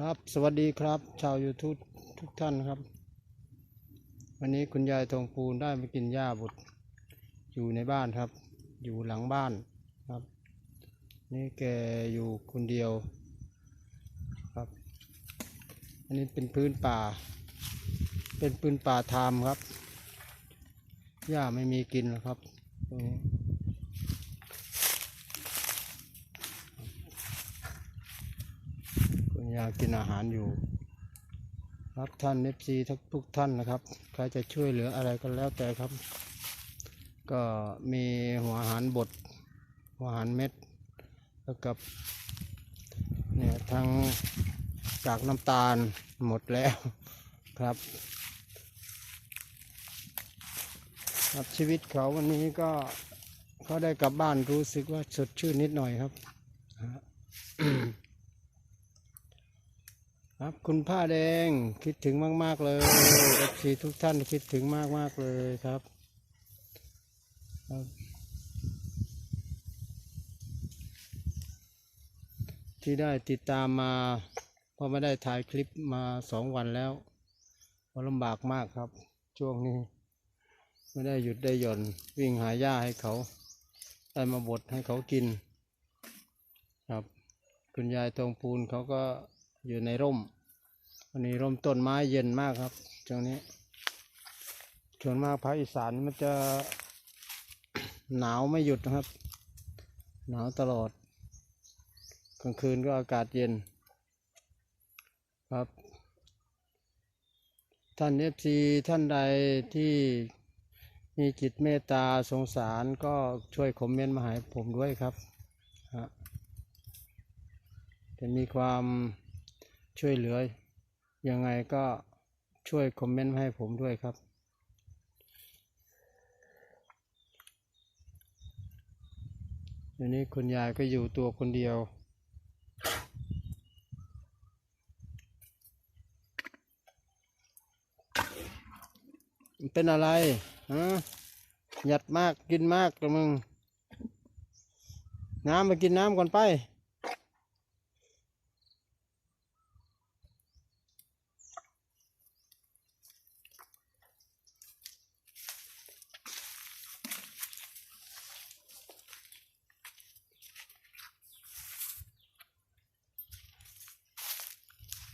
ครับสวัสดีครับ ชาว YouTube ทุกท่านครับ วันนี้คุณยายทองปูนได้มากินหญ้าบดอยู่ในบ้านครับ อยู่หลังบ้านครับ นี่แกอยู่คนเดียวครับ อันนี้เป็นพื้นป่า เป็นพื้นป่าทามครับหญ้าไม่มีกินหรอกครับตรงนี้ คุณ ยากินอาหารอยู่รับท่านเอฟซีทุกท่านนะครับ ใครจะช่วยเหลืออะไรก็แล้วแต่ครับ ก็มีหัวอาหารบดหัวอาหารเม็ดแล้วกับเนี่ยทั้งกากน้ำตาลหมดแล้วครับ ครับชีวิตเขาวันนี้ก็เขาได้กลับบ้านรู้สึกว่าสดชื่นนิดหน่อยครับ ครับคุณผ้าแดงคิดถึงมาก ๆ เลยเอฟซีทุกท่านคิดถึงมากๆเลยครับครับที่ได้ติดตามมาเพราะไม่ได้ถ่ายคลิปมาสองวันแล้วก็ลำบากมากครับ ช่วงนี้ ไม่ได้หยุดได้หย่อนวิ่งหาหญ้าให้เขา ได้มาบดให้เขากิน ครับ คุณยายทองปูนเขาก็อยู่ในร่ม วันนี้ร่มต้นไม้เย็นมากครับช่วงนี้ส่วนมากภาคอีสานมันจะหนาวไม่หยุดนะครับ หนาวตลอด กลางคืนก็อากาศเย็น ครับ ท่านเอฟซีท่านใดที่มีจิตเมตตาสงสารก็ช่วยคอมเมนต์มาให้ผมด้วยครับจะมีความช่วยเหลือ ยังไงก็ช่วยคอมเมนต์ให้ผมด้วยครับ เดี๋ยวนี้คุณยายก็อยู่ตัวคนเดียวเป็นอะไรฮะหยัดมากกินมากละมึง น้ำไปกินน้ำก่อนไป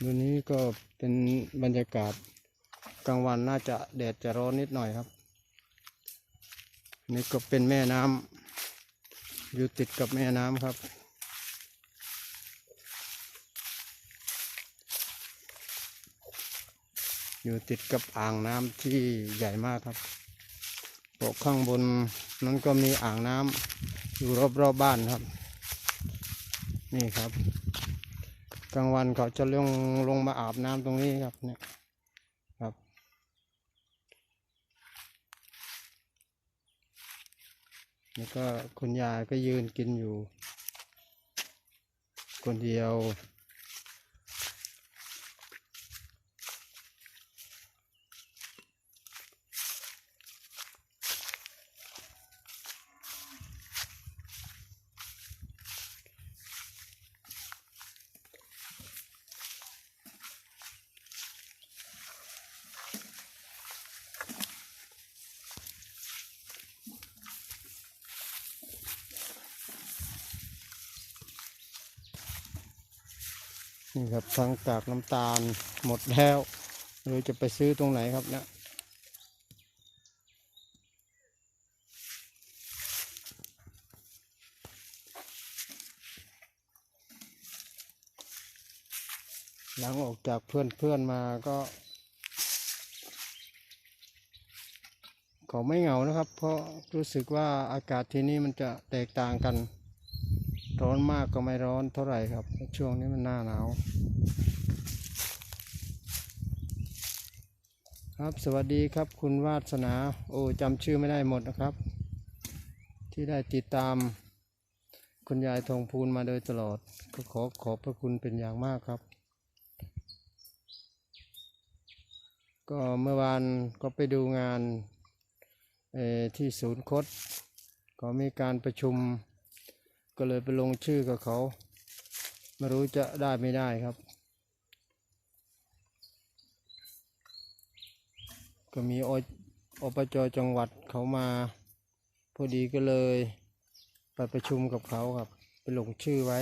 วันนี้ก็เป็นบรรยากาศกลางวันน่าจะแดดจะร้อนนิดหน่อยครับ นี่ก็เป็นแม่น้ำอยู่ติดกับแม่น้ำครับ อยู่ติดกับอ่างน้ำที่ใหญ่มากครับปกข้างบนนั้นก็มีอ่างน้ำอยู่รอบๆบบ้านครับ นี่ครับ กลางวันเขาจะลงลงมาอาบน้ำตรงนี้ครับเนี่ยครับ แล้วก็คุณยายก็ยืนกินอยู่ คนเดียว นี่ครับทั้งกากน้ำตาลหมดแล้วหรือจะไปซื้อตรงไหนครับเนี่ยหลังออกจากเพื่อนเพื่อนมาก็ เขาไม่เหงานะครับ เพราะรู้สึกว่าอากาศที่นี่มันจะแตกต่างกัน ร้อนมากก็ไม่ร้อนเท่าไหร่ครับ ช่วงนี้มันหน้าหนาว ครับสวัสดีครับคุณวาสนา โอ้จำชื่อไม่ได้หมดนะครับ ที่ได้ติดตามคุณยายทองพูนมาโดยตลอด ก็ขอขอบพระคุณเป็นอย่างมากครับ ก็เมื่อวานก็ไปดูงานที่ศูนย์คดก็มีการประชุม ก็เลยไปลงชื่อกับเขา ไม่รู้จะได้ไม่ได้ครับ ก็มีออปจจังหวัดเขามา พอดีก็เลยไปประชุมกับเขาครับ ไปลงชื่อไว้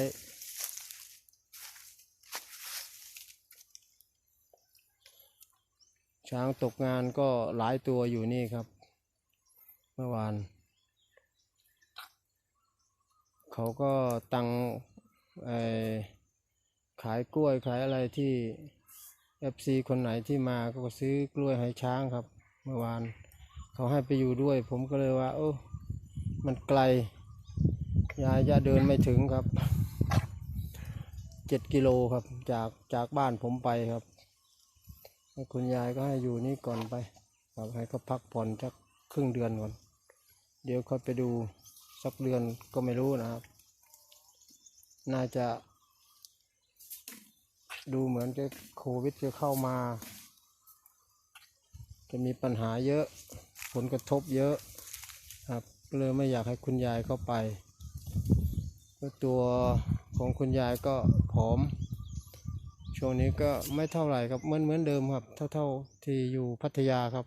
ช้างตกงานก็หลายตัวอยู่นี่ครับ เมื่อวาน เขาก็ตังขายกล้วยขายอะไรที่ FC คนไหนที่มาก็ซื้อกล้วยให้ช้างครับ เมื่อวาน เขาให้ไปอยู่ด้วย ผมก็เลยว่า โอ้มันไกลยายจะเดินไม่ถึงครับเจ็ดกิโลครับจากจากบ้านผมไปครับคุณยายก็ให้อยู่นี่ก่อนไปครับให้เขาพักผ่อนสักครึ่งเดือนก่อน เดี๋ยวค่อยไปดู สักเดือนก็ไม่รู้นะครับ น่าจะ ดูเหมือนจะโควิดจะเข้ามา จะมีปัญหาเยอะ ผลกระทบเยอะครับเลยไม่อยากให้คุณยายเข้าไปตัวของคุณยายก็ผอม ช่วงนี้ก็ไม่เท่าไหร่ครับเหมือนเหมือนเดิมครับ เท่าเท่าที่อยู่พัทยาครับ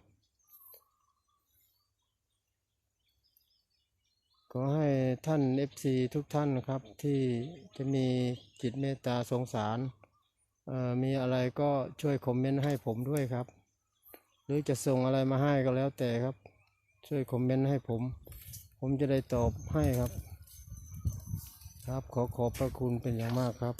ขอให้ท่าน FC ทุกท่านนะครับ ที่จะมีจิตเมตตาสงสารมีอะไรก็ช่วยคอมเมนต์ให้ผมด้วยครับ หรือจะส่งอะไรมาให้ก็แล้วแต่ครับ ช่วยคอมเมนต์ให้ผม ผมจะได้ตอบให้ครับ ครับขอขอบพระคุณเป็นอย่างมากครับ